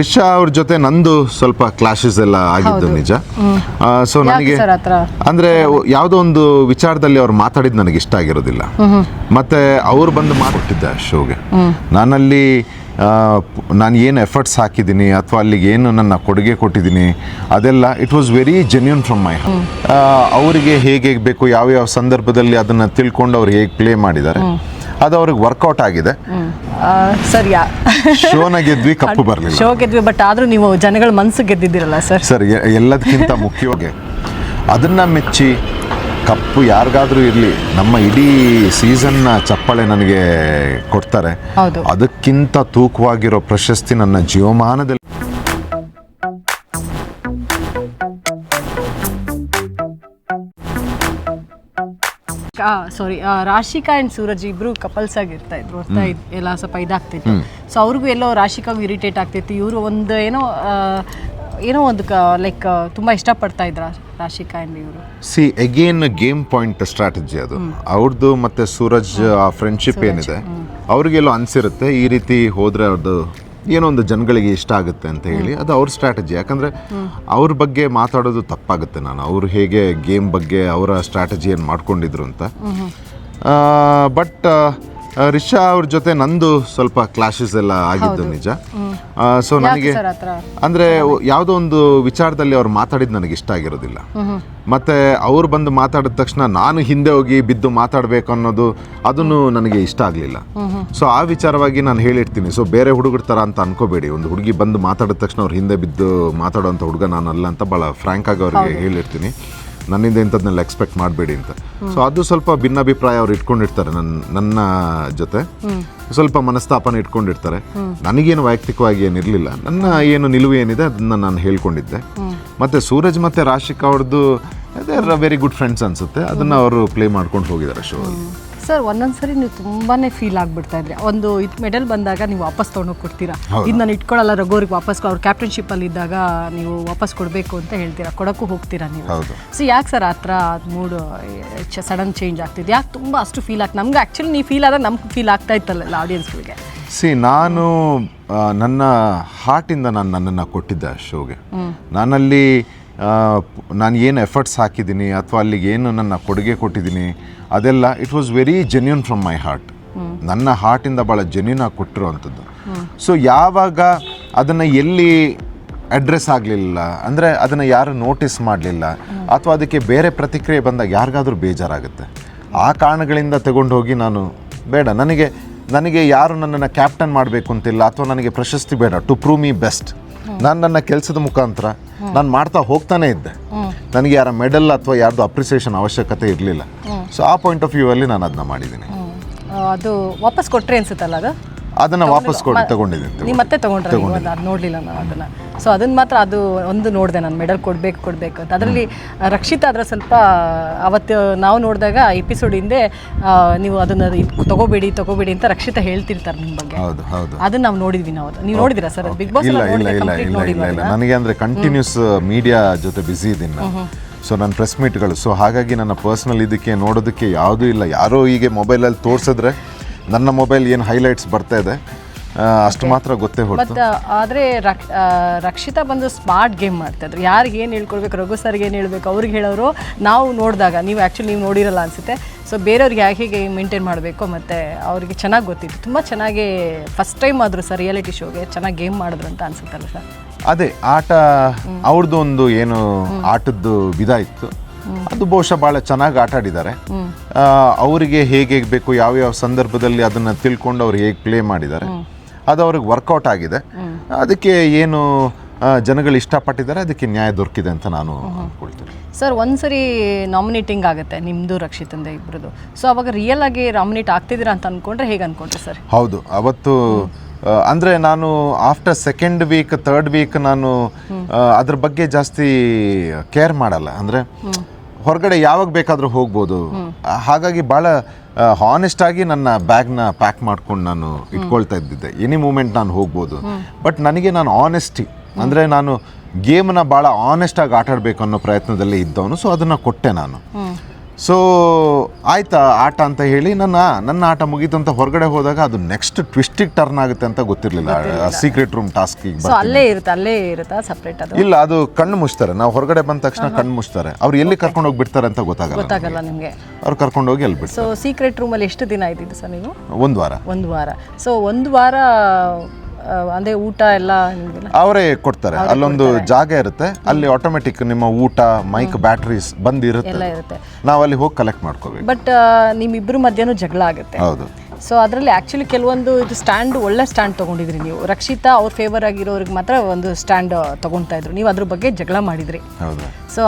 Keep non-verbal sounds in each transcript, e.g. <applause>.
ರಿಷಾ ಅವ್ರ ಜೊತೆ ನಂದು ಸ್ವಲ್ಪ ಕ್ಲಾಶಸ್ ಎಲ್ಲ ಆಗಿದ್ದು ನಿಜ. ಸೊ ನನಗೆ ಅಂದ್ರೆ ಯಾವುದೋ ಒಂದು ವಿಚಾರದಲ್ಲಿ ಅವ್ರು ಮಾತಾಡಿದ್ ನನಗೆ ಇಷ್ಟ ಆಗಿರೋದಿಲ್ಲ. ಮತ್ತೆ ಅವ್ರು ಬಂದು ಮಾಡಿಕೊಟ್ಟಿದ್ದೆ ಶೋಗೆ. ನಾನಲ್ಲಿ ನಾನು ಏನು ಎಫರ್ಟ್ಸ್ ಹಾಕಿದ್ದೀನಿ ಅಥವಾ ಅಲ್ಲಿಗೆ ಏನು ನನ್ನ ಕೊಡುಗೆ ಕೊಟ್ಟಿದ್ದೀನಿ ಅದೆಲ್ಲ it was very genuine from my ಅವರಿಗೆ ಹೇಗೆ ಬೇಕು ಯಾವ ಯಾವ ಸಂದರ್ಭದಲ್ಲಿ ಅದನ್ನು ತಿಳ್ಕೊಂಡು ಅವ್ರು ಹೇಗೆ ಪ್ಲೇ ಮಾಡಿದ್ದಾರೆ. ಅದು ಅವ್ರಿಗೆ ವರ್ಕೌಟ್ ಆಗಿದೆ. ಸರ್ ಯಾ ಶೋನ ಗೆದ್ವಿ <laughs> ಕಪ್ಪು ಬರಲಿಲ್ಲ. ಶೋ ಗೆದ್ವಿ ಬಟ್ ಆದ್ರೂ ನೀವು ಜನಗಳ ಮನಸ್ಸು ಗೆದ್ದಿದ್ದೀರಲ್ಲ ಸರ್? ಸರ್ ಎಲ್ಲದಕ್ಕಿಂತ ಮುಖ್ಯವಾಗಿ ಅದನ್ನ ಮೆಚ್ಚಿ ಕಪ್ಪು ಯಾರಿಗಾದ್ರೂ ಇರಲಿ ನಮ್ಮ ಇಡೀ ಸೀಸನ್ನ ಚಪ್ಪಾಳೆ ನನಗೆ ಕೊಡ್ತಾರೆ. ಅದಕ್ಕಿಂತ ತೂಕವಾಗಿರೋ ಪ್ರಶಸ್ತಿ ನನ್ನ ಜೀವಮಾನದಲ್ಲಿ ಸಾರಿ ರಾಶಿಕಾ ಅಂಡ್ ಸೂರಜ್ ಇಬ್ರು ಕಪಲ್ಸ್ ಆಗಿ ಇರ್ತಾ ಇದ್ರು ಅರ್ಥ ಎಲ್ಲ ಸ್ವಲ್ಪ ಇದಾಗ್ತಿತ್ತು. ಸೊ ಅವ್ರಿಗೂ ಎಲ್ಲೋ ರಾಶಿಕಾಗೂ ಇರಿಟೇಟ್ ಆಗ್ತಿತ್ತು. ಇವರು ಒಂದು ಏನೋ ಏನೋ ಒಂದು ಲೈಕ್ ತುಂಬ ಇಷ್ಟಪಡ್ತಾ ಇದ್ರ ರಾಶಿಕಾ ಅಂಡ್ ಇವರು. See again game point strategy ಅದು. ಅವ್ರದ್ದು ಮತ್ತೆ ಸೂರಜ್ ಆ ಫ್ರೆಂಡ್ಶಿಪ್ ಏನಿದೆ ಅವ್ರಿಗೆಲ್ಲೋ ಅನ್ಸಿರುತ್ತೆ ಈ ರೀತಿ ಹೋದ್ರೆ ಅವ್ರದ್ದು ಏನೋ ಒಂದು ಜನಗಳಿಗೆ ಇಷ್ಟ ಆಗುತ್ತೆ ಅಂತ ಹೇಳಿ ಅದು ಅವ್ರ ಸ್ಟ್ರಾಟಜಿ ಯಾಕಂದರೆ ಅವ್ರ ಬಗ್ಗೆ ಮಾತಾಡೋದು ತಪ್ಪಾಗುತ್ತೆ ನಾನು. ಅವರು ಹೇಗೆ ಗೇಮ್ ಬಗ್ಗೆ ಅವರ ಸ್ಟ್ರಾಟಜಿಯನ್ನು ಮಾಡ್ಕೊಂಡಿದ್ರು ಅಂತ. ಬಟ್ ರಿಷಾ ಅವ್ರ ಜೊತೆ ನಂದು ಸ್ವಲ್ಪ ಕ್ಲಾಶಸ್ ಎಲ್ಲ ಆಗಿದ್ದು ನಿಜ. ಸೊ ನನಗೆ ಅಂದರೆ ಯಾವುದೋ ಒಂದು ವಿಚಾರದಲ್ಲಿ ಅವ್ರು ಮಾತಾಡಿದ್ ನನಗೆ ಇಷ್ಟ ಆಗಿರೋದಿಲ್ಲ. ಮತ್ತೆ ಅವ್ರು ಬಂದು ಮಾತಾಡಿದ ತಕ್ಷಣ ನಾನು ಹಿಂದೆ ಹೋಗಿ ಬಿದ್ದು ಮಾತಾಡಬೇಕು ಅನ್ನೋದು ಅದನ್ನು ನನಗೆ ಇಷ್ಟ ಆಗಲಿಲ್ಲ. ಸೊ ಆ ವಿಚಾರವಾಗಿ ನಾನು ಹೇಳಿರ್ತೀನಿ. ಸೊ ಬೇರೆ ಹುಡುಗರ ಥರ ಅಂತ ಅನ್ಕೋಬೇಡಿ. ಒಂದು ಹುಡುಗಿ ಬಂದು ಮಾತಾಡಿದ ತಕ್ಷಣ ಅವ್ರು ಹಿಂದೆ ಬಿದ್ದು ಮಾತಾಡೋಂಥ ಹುಡುಗ ನಾನು ಅಲ್ಲ ಅಂತ ಭಾಳ ಫ್ರ್ಯಾಂಕ್ ಆಗಿ ಅವ್ರಿಗೆ ಹೇಳಿರ್ತೀನಿ. ನನ್ನಿಂದ ಇಂಥದ್ನೆಲ್ಲ ಎಕ್ಸ್ಪೆಕ್ಟ್ ಮಾಡಬೇಡಿ ಅಂತ. ಸೊ ಅದು ಸ್ವಲ್ಪ ಭಿನ್ನಾಭಿಪ್ರಾಯ ಅವ್ರು ಇಟ್ಕೊಂಡಿರ್ತಾರೆ ನನ್ನ ನನ್ನ ಜೊತೆ. ಸ್ವಲ್ಪ ಮನಸ್ತಾಪನ ಇಟ್ಕೊಂಡಿರ್ತಾರೆ. ನನಗೇನು ವೈಯಕ್ತಿಕವಾಗಿ ಏನಿರಲಿಲ್ಲ. ನನ್ನ ಏನು ನಿಲುವು ಏನಿದೆ ಅದನ್ನ ನಾನು ಹೇಳ್ಕೊಂಡಿದ್ದೆ. ಮತ್ತೆ ಸೂರಜ್ ಮತ್ತೆ ರಾಶಿಕ್ ಅವ್ರದ್ದು they are very good friends ಅನ್ಸುತ್ತೆ. ಅದನ್ನ ಅವರು ಪ್ಲೇ ಮಾಡ್ಕೊಂಡು ಹೋಗಿದ್ದಾರೆ ಶೋ ಅಲ್ಲಿ. ಸರ್ ಒಂದೊಂದ್ಸರಿ ನೀವು ತುಂಬಾನೇ ಫೀಲ್ ಆಗ್ಬಿಡ್ತಾ ಇದ್ರೆ. ಒಂದು ಇದು ಮೆಡಲ್ ಬಂದಾಗ ನೀವು ವಾಪಸ್ ತೊಗೊಂಡೋಗಿ ಕೊಡ್ತೀರಾ? ಇದು ನಾನು ಇಟ್ಕೊಳ್ಳಲ್ಲ ರಘೋರಿಗೆ ವಾಪಸ್ ಅವ್ರ ಕ್ಯಾಪ್ಟನ್ಶಿಪ್ ಅಲ್ಲಿ ಇದ್ದಾಗ ನೀವು ವಾಪಸ್ ಕೊಡಬೇಕು ಅಂತ ಹೇಳ್ತೀರಾ? ಕೊಡಕ್ಕೂ ಹೋಗ್ತೀರಾ ನೀವು. ಸೊ ಯಾಕೆ ಸರ್ ಆ ಥರ ಮೂಡ್ ಸಡನ್ ಚೇಂಜ್ ಆಗ್ತಿದೆ? ಯಾಕೆ ತುಂಬ ಅಷ್ಟು ಫೀಲ್ ಆಗ್ತದೆ ನಮ್ಗೆ ಆ್ಯಕ್ಚುಲಿ ನೀವು ಫೀಲ್ ಆದಾಗ ನಮ್ಗೆ ಫೀಲ್ ಆಗ್ತಾ ಇತ್ತಲ್ಲ ಆಡಿಯನ್ಸ್ಗಳಿಗೆ ಸಿ ನಾನು ನನ್ನ ಹಾರ್ಟಿಂದ ನಾನು ನನ್ನನ್ನು ಕೊಟ್ಟಿದ್ದೆ ಆ ಶೋಗೆ ನಾನಲ್ಲಿ ನಾನು ಏನು ಎಫರ್ಟ್ಸ್ ಹಾಕಿದ್ದೀನಿ ಅಥವಾ ಅಲ್ಲಿಗೆ ಏನು ನನ್ನ ಕೊಡುಗೆ ಕೊಟ್ಟಿದ್ದೀನಿ, ಅದೆಲ್ಲ it was very genuine from my heart ನನ್ನ ಹಾರ್ಟಿಂದ ಭಾಳ ಜೆನ್ಯೂನ್ ಆಗಿ ಕೊಟ್ಟಿರುವಂಥದ್ದು. ಸೊ ಯಾವಾಗ ಅದನ್ನು ಎಲ್ಲಿ ಅಡ್ರೆಸ್ ಆಗಲಿಲ್ಲ, ಅಂದರೆ ಅದನ್ನು ಯಾರು ನೋಟಿಸ್ ಮಾಡಲಿಲ್ಲ, ಅಥವಾ ಅದಕ್ಕೆ ಬೇರೆ ಪ್ರತಿಕ್ರಿಯೆ ಬಂದಾಗ ಯಾರಿಗಾದರೂ ಬೇಜಾರಾಗುತ್ತೆ. ಆ ಕಾರಣಗಳಿಂದ ತಗೊಂಡು ಹೋಗಿ ನಾನು, ಬೇಡ, ನನಗೆ ನನಗೆ ಯಾರು ನನ್ನನ್ನು ಕ್ಯಾಪ್ಟನ್ ಮಾಡಬೇಕು ಅಂತಿಲ್ಲ ಅಥವಾ ನನಗೆ ಪ್ರಶಸ್ತಿ ಬೇಡ ಟು ಪ್ರೂವ್ ಮೀ ಬೆಸ್ಟ್ ನಾನು ನನ್ನ ಕೆಲಸದ ಮುಖಾಂತರ ನಾನು ಮಾಡ್ತಾ ಹೋಗ್ತಾನೆ ಇದ್ದೆ. ನನಗೆ ಯಾರ ಮೆಡಲ್ ಅಥವಾ ಯಾರ್ದು ಅಪ್ರಿಸಿಯೇಷನ್ ಅವಶ್ಯಕತೆ ಇರಲಿಲ್ಲ. ಸೊ ಆ ಪಾಯಿಂಟ್ ಆಫ್ ವ್ಯೂ ಅಲ್ಲಿ ನಾನು ಅದನ್ನ ಮಾಡಿದ್ದೀನಿ. ಅದು ವಾಪಸ್ ಕೊಟ್ಟರೆ ಅನ್ಸುತ್ತಲ್ಲ ಅದು? ಅದನ್ನು ವಾಪಸ್ ಕೊಟ್ಟು ತಗೊಂಡಿದ್ದೀನಿ ನೀವು ಮತ್ತೆ ತಗೊಂಡ್ರೆ ನೀವು ಅದು ನೋಡಲಿಲ್ಲ ನಾನು ಅದನ್ನು. ಸೊ ಅದನ್ನ ಮಾತ್ರ ಅದು ಒಂದು ನೋಡಿದೆ ನಾನು ಮೆಡಲ್ ಕೊಡಬೇಕು ಕೊಡಬೇಕು ಅಂತ. ಅದರಲ್ಲಿ ರಕ್ಷಿತಾ ಅದರ ಸ್ವಲ್ಪ ಅವತ್ತು ನಾವು ನೋಡಿದಾಗ ಎಪಿಸೋಡ್ ಹಿಂದೆ ನೀವು ಅದನ್ನು ತಗೋಬೇಡಿ ತಗೋಬೇಡಿ ಅಂತ ರಕ್ಷಿತಾ ಹೇಳ್ತಿರ್ತಾರೆ ನಿಮ್ಮ ಬಗ್ಗೆ. ಹೌದು ಹೌದು. ಅದನ್ನ ನಾವು ನೋಡಿದ್ವಿ ನಾವು ನೀವು ನೋಡಿದಿರಾ ಸರ್? ಬಿಗ್ ಬಾಸ್ ಇಲ್ಲ ಇಲ್ಲ ಇಲ್ಲ ಇಲ್ಲ ಇಲ್ಲ ಇಲ್ಲ. ನನಗೆ ಅಂದರೆ ಕಂಟಿನ್ಯೂಸ್ ಮೀಡಿಯಾ ಜೊತೆ ಬ್ಯುಸಿ ಇದ್ದೀನಿ ನಾನು. ಸೊ ನನ್ನ ಪ್ರೆಸ್ ಮೀಟ್ಗಳು ಸೊ ಹಾಗಾಗಿ ನನ್ನ ಪರ್ಸ್ನಲ್ ಇದಕ್ಕೆ ನೋಡೋದಕ್ಕೆ ಯಾವುದೂ ಇಲ್ಲ. ಯಾರೋ ಹೀಗೆ ಮೊಬೈಲಲ್ಲಿ ತೋರಿಸಿದ್ರೆ ನನ್ನ ಮೊಬೈಲ್ ಏನು ಹೈಲೈಟ್ಸ್ ಬರ್ತಾ ಇದೆ ಅಷ್ಟು ಮಾತ್ರ ಗೊತ್ತೇ ಬಟ್ ಆದರೆ ರಕ್ ಆ, ರಕ್ಷಿತಾ ಬಂದು ಸ್ಮಾರ್ಟ್ ಗೇಮ್ ಮಾಡ್ತಾ ಇದ್ರು ಯಾರಿಗೆ ಏನು ಹೇಳ್ಕೊಡ್ಬೇಕು ರಘು ಸರ್ಗೆ ಏನು ಹೇಳ್ಬೇಕು ಅವ್ರಿಗೆ ಹೇಳೋರು ನಾವು ನೋಡಿದಾಗ ನೀವು ಆ್ಯಕ್ಚುಲಿ ನೀವು ನೋಡಿರಲ್ಲ ಅನಿಸುತ್ತೆ. ಸೊ ಬೇರೆಯವ್ರಿಗೆ ಯಾಕೆ ಹೇಗೆ ಮೇಂಟೈನ್ ಮಾಡಬೇಕು ಮತ್ತು ಅವರಿಗೆ ಚೆನ್ನಾಗಿ ಗೊತ್ತಿತ್ತು. ತುಂಬ ಚೆನ್ನಾಗಿ ಫಸ್ಟ್ ಟೈಮ್ ಆದರು ಸರ್ ರಿಯಾಲಿಟಿ ಶೋಗೆ ಚೆನ್ನಾಗಿ ಗೇಮ್ ಮಾಡಿದ್ರು ಅಂತ ಅನಿಸುತ್ತಲ್ಲ ಸರ್ ಅದೇ ಆಟ ಅವ್ರದ್ದು ಒಂದು ಏನು ಆಟದ್ದು ವಿಧ ಇತ್ತು. ಅದು ಬಹುಶಃ ಭಾಳ ಚೆನ್ನಾಗಿ ಆಟ ಆಡಿದ್ದಾರೆ ಅವರಿಗೆ ಹೇಗೆ ಬೇಕು ಯಾವ ಯಾವ ಸಂದರ್ಭದಲ್ಲಿ ಅದನ್ನು ತಿಳ್ಕೊಂಡು ಅವ್ರು ಹೇಗೆ ಪ್ಲೇ ಮಾಡಿದ್ದಾರೆ. ಅದು ಅವ್ರಿಗೆ ವರ್ಕೌಟ್ ಆಗಿದೆ. ಅದಕ್ಕೆ ಏನು ಜನಗಳು ಇಷ್ಟಪಟ್ಟಿದ್ದಾರೆ ಅದಕ್ಕೆ ನ್ಯಾಯ ದೊರಕಿದೆ ಅಂತ ನಾನು ಅಂದ್ಕೊಳ್ತೀನಿ ಸರ್ ಒಂದ್ಸರಿ ನಾಮಿನೇಟಿಂಗ್ ಆಗುತ್ತೆ ನಿಮ್ಮದು ರಕ್ಷಿತಂದೆ ಇಬ್ಬರದು ಸೊ ಅವಾಗ ರಿಯಲ್ ಆಗಿ ನಾಮಿನೇಟ್ ಆಗ್ತಿದ್ದೀರಾ ಅಂತ ಅಂದ್ಕೊಂಡ್ರೆ ಹೇಗೆ ಅಂದ್ಕೊಂಡ್ರಿ ಸರ್ ಹೌದು ಅವತ್ತು ಅಂದರೆ ನಾನು after second week third week ನಾನು ಅದ್ರ ಬಗ್ಗೆ ಜಾಸ್ತಿ ಕೇರ್ ಮಾಡಲ್ಲ. ಅಂದ್ರೆ ಹೊರಗಡೆ ಯಾವಾಗ ಬೇಕಾದರೂ ಹೋಗ್ಬೋದು. ಹಾಗಾಗಿ ಭಾಳ ಹಾನೆಸ್ಟ್ ಆಗಿ ನನ್ನ ಬ್ಯಾಗ್ನ ಪ್ಯಾಕ್ ಮಾಡ್ಕೊಂಡು ನಾನು ಇಟ್ಕೊಳ್ತಾ ಇದ್ದಿದ್ದೆ. ಎನಿ ಮೂಮೆಂಟ್ ನಾನು ಹೋಗ್ಬೋದು. ಬಟ್ ನನಗೆ ನಾನು ಆನೆಸ್ಟಿ ಅಂದರೆ ನಾನು ಗೇಮ್ನ ಭಾಳ ಆನೆಸ್ಟ್ ಆಗಿ ಆಟ ಅನ್ನೋ ಪ್ರಯತ್ನದಲ್ಲಿ ಇದ್ದವನು ಸೊ ಅದನ್ನು ಕೊಟ್ಟೆ ನಾನು. ಸೊ ಆಯ್ತಾ ಆಟ ಅಂತ ಹೇಳಿ ನನ್ನ ನನ್ನ ಆಟ ಮುಗೀತು ಅಂತ ಹೊರಗಡೆ ಹೋದಾಗ ಅದು ನೆಕ್ಸ್ಟ್ ಟ್ವಿಸ್ಟಿಗೆ ಟರ್ನ್ ಆಗುತ್ತೆ ಅಂತ ಗೊತ್ತಿರಲಿಲ್ಲ. ಸೀಕ್ರೆಟ್ ರೂಮ್ ಟಾಸ್ಕಿಗೆ ಸೊ ಅಲ್ಲೇ ಇರುತ್ತೆ ಅಲ್ಲೇ ಇರುತ್ತಾ ಸಪ್ರೇಟ್ ಅದು? ಇಲ್ಲ ಅದು ಕಣ್ಣು ಮುಚ್ತಾರೆ. ನಾವು ಹೊರಗಡೆ ಬಂದ ತಕ್ಷಣ ಕಣ್ಣು ಮುಚ್ತಾರೆ. ಅವ್ರು ಎಲ್ಲಿ ಕರ್ಕೊಂಡು ಹೋಗಿ ಬಿಡ್ತಾರೆ ಅಂತ ಗೊತ್ತಾಗಲ್ಲ ಗೊತ್ತಾಗಲ್ಲ ನಿಮಗೆ. ಅವ್ರು ಕರ್ಕೊಂಡು ಹೋಗಿ ಎಲ್ಲಿ ಬಿಡ್ತಾರೆ? ಸೊ ಸೀಕ್ರೆಟ್ ರೂಮಲ್ಲಿ ಎಷ್ಟು ದಿನ ಇದ್ದಿದ್ದು ಸರ್ ನೀವು? ಒಂದು ವಾರ. ಒಂದು ವಾರ. ಸೊ ಒಂದು ವಾರ ಅಂದ್ರೆ ಊಟ ಎಲ್ಲ ಅವರೇ ಕೊಡ್ತಾರೆ. ಅಲ್ಲೊಂದು ಜಾಗ ಇರುತ್ತೆ. ಅಲ್ಲಿ ಆಟೋಮೆಟಿಕ್ ನಿಮ್ಮ ಊಟ ಮೈಕ್ ಬ್ಯಾಟ್ರೀಸ್ ಬಂದಿರುತ್ತೆ. ಇರುತ್ತೆ. ನಾವು ಅಲ್ಲಿ ಹೋಗಿ ಕಲೆಕ್ಟ್ ಮಾಡ್ಕೋಬೇಕು. ಬಟ್ ನಿಮ್ಮಿಬ್ಬರು ಮಧ್ಯನೂ ಜಗಳ ಆಗುತ್ತೆ. ಹೌದು. ಸೊ ಅದರಲ್ಲಿ ಆ್ಯಕ್ಚುಲಿ ಕೆಲವೊಂದು ಇದು ಸ್ಟ್ಯಾಂಡ್ ಒಳ್ಳೆ ಸ್ಟ್ಯಾಂಡ್ ತೊಗೊಂಡಿದ್ರಿ ನೀವು. ರಕ್ಷಿತಾ ಅವ್ರ ಫೇವರ್ ಆಗಿರೋರಿಗೆ ಮಾತ್ರ ಒಂದು ಸ್ಟ್ಯಾಂಡ್ ತೊಗೊಳ್ತಾ ಇದ್ರು. ನೀವು ಅದ್ರ ಬಗ್ಗೆ ಜಗಳ ಮಾಡಿದ್ರಿ. ಹೌದು. ಸೊ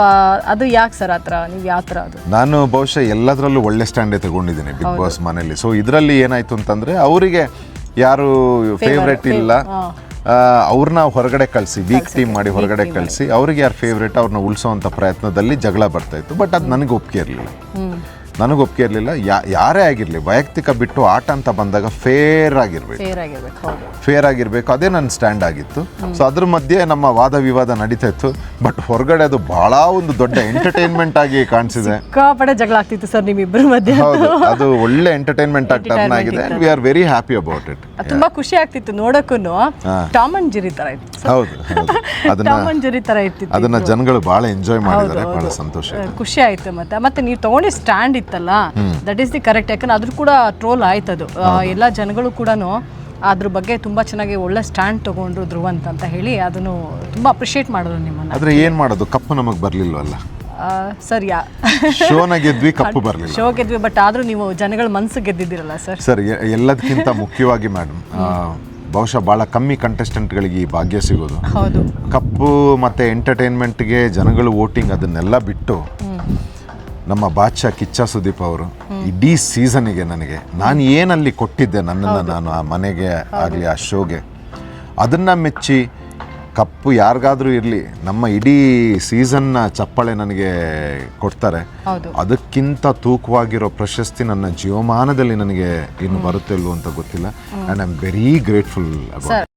ಅದು ಯಾಕೆ ಸರ್ ಆ ಥರ? ನೀವು ಯಾವ ಥರ ಅದು? ನಾನು ಬಹುಶಃ ಎಲ್ಲದರಲ್ಲೂ ಒಳ್ಳೆ ಸ್ಟ್ಯಾಂಡೇ ತಗೊಂಡಿದ್ದೀನಿ ಬಿಗ್ ಬಾಸ್ ಮನೆಯಲ್ಲಿ. ಸೊ ಇದರಲ್ಲಿ ಏನಾಯ್ತು ಅಂತಂದ್ರೆ ಅವರಿಗೆ ಯಾರು ಫೇವ್ರೆಟ್ ಇಲ್ಲ. ಅವ್ರನ್ನ ಹೊರಗಡೆ ಕಳಿಸಿ ವೀಕ್ ಟೀಮ್ ಮಾಡಿ ಹೊರಗಡೆ ಕಳಿಸಿ. ಅವ್ರಿಗೆ ಯಾರು ಫೇವ್ರೇಟ್ ಅವ್ರನ್ನ ಉಳಿಸೋವಂಥ ಪ್ರಯತ್ನದಲ್ಲಿ ಜಗಳ ಬರ್ತಾ ಇತ್ತು ಬಟ್ ಅದು ನನಗೆ ಒಪ್ಪಿಗೆ ಇರಲಿಲ್ಲ. ನನಗೆ ಒಪ್ಪಿಗೆ ಇರಲಿಲ್ಲ. ಯಾರೇ ಆಗಿರಲಿ ವೈಯಕ್ತಿಕ ಬಿಟ್ಟು ಆಟ ಅಂತ ಬಂದಾಗ ಫೇರ್ ಆಗಿರ್ಬೇಕು. ಫೇರ್ ಆಗಿರ್ಬೇಕು ಅದೇ ನನ್ನ ಸ್ಟ್ಯಾಂಡ್ ಆಗಿತ್ತು. ಸೊ ಅದ್ರ ಮಧ್ಯೆ ನಮ್ಮ ವಾದ ವಿವಾದ ನಡೀತಾ ಇತ್ತು. ಬಟ್ ಹೊರಗಡೆ ಅದು ಬಹಳ ಒಂದು ದೊಡ್ಡ ಎಂಟರ್ಟೈನ್ಮೆಂಟ್ ಆಗಿ ಕಾಣಿಸಿದೆ. ಜಗಳ ಆಗ್ತಿತ್ತು ಸರ್ ನಿಮ್ಮಿಬ್ಬರ ಮಧ್ಯೆ. ಅದು ಒಳ್ಳೆ ಎಂಟರ್ಟೈನ್ಮೆಂಟ್ ಆಗಿ ಟರ್ನ್ ಆಗಿದೆ. We are very happy about it ತುಂಬಾ ಖುಷಿ ಆಗ್ತಿತ್ತು ನೋಡಕ್ಕೂ ಟಾಮ್ ಅಂಡ್ ಜೆರಿ ತರ ಇತ್ತು ಹೌದು ಹೌದು. ಅದನ್ನ ಜೆರಿ ತರ ಇತ್ತು ಅದನ್ನ ಜನಗಳು ಬಹಳ ಎಂಜಾಯ್ ಮಾಡಿದ್ದಾರೆ ಬಹಳ ಸಂತೋಷ. ಖುಷಿ ಆಯ್ತು ಮತ್ತೆ. ಮತ್ತೆ ನೀವು ತಗೊಂಡಿ ಸ್ಟ್ಯಾಂಡ್ ಇತ್ತಲ್ಲ? ದಟ್ ಈಸ್ ದಿ ಕರೆಕ್ಟ್ ಯಾಕಂದ್ರೆ ಅದ್ರ ಕೂಡ ಟ್ರೋಲ್ ಆಯ್ತು ಅದು. ಎಲ್ಲ ಜನಗಳು ಕೂಡ ಅದ್ರ ಬಗ್ಗೆ ತುಂಬಾ ಚೆನ್ನಾಗಿ ಒಳ್ಳೆ ಸ್ಟ್ಯಾಂಡ್ ತಗೊಂಡ್ರು ಧ್ರುವಂತ ಅಂತ ಹೇಳಿ ಅದನ್ನು ತುಂಬಾ ಅಪ್ರಿಷಿಯೇಟ್ ಮಾಡಿದ್ರು ನಿಮ್ಮನ್ನ. ಆದ್ರೆ ಏನ್ ಮಾಡೋದು? ಕಪ್ಪು ನಮಗೆ ಬರ್ಲಿಲ್ವಲ್ಲ? ಸರ್ ಯಾ ಶೋನ ಗೆದ್ವಿ ಕಪ್ಪು ಬರಲಿಲ್ಲ. ಶೋ ಗೆದ್ವಿ ಬಟ್ ಆದ್ರೂ ನೀವು ಜನಗಳ ಮನಸ್ಸು ಗೆದ್ದಿದ್ದೀರಲ್ಲ ಸರ್? ಸರ್ ಎಲ್ಲದಕ್ಕಿಂತ ಮುಖ್ಯವಾಗಿ ಮೇಡಮ್ ಬಹುಶಃ ಬಹಳ ಕಮ್ಮಿ ಕಂಟೆಸ್ಟೆಂಟ್ಗಳಿಗೆ ಈ ಭಾಗ್ಯ ಸಿಗೋದು. ಹೌದು. ಕಪ್ಪು ಮತ್ತು ಎಂಟರ್ಟೈನ್ಮೆಂಟ್ಗೆ ಜನಗಳು ವೋಟಿಂಗ್ ಅದನ್ನೆಲ್ಲ ಬಿಟ್ಟು ನಮ್ಮ ಬಾದ್ಶಾ ಕಿಚ್ಚ ಸುದೀಪ್ ಅವರು ಇಡೀ ಸೀಸನಿಗೆ ನನಗೆ ನಾನು ಏನಲ್ಲಿ ಕೊಟ್ಟಿದ್ದೆ ನನ್ನನ್ನು ನಾನು ಆ ಮನೆಗೆ ಆಗಲಿ ಆ ಶೋಗೆ. ಅದನ್ನು ಮೆಚ್ಚಿ ಕಪ್ಪು ಯಾರಿಗಾದರೂ ಇರಲಿ ನಮ್ಮ ಇಡೀ ಸೀಸನ್ನ ಚಪ್ಪಾಳೆ ನನಗೆ ಕೊಡ್ತಾರೆ. ಅದಕ್ಕಿಂತ ತೂಕವಾಗಿರೋ ಪ್ರಶಸ್ತಿ ನನ್ನ ಜೀವಮಾನದಲ್ಲಿ ನನಗೆ ಇನ್ನು ಬರುತ್ತೆಲ್ವೋ ಅಂತ ಗೊತ್ತಿಲ್ಲ. And I am very grateful about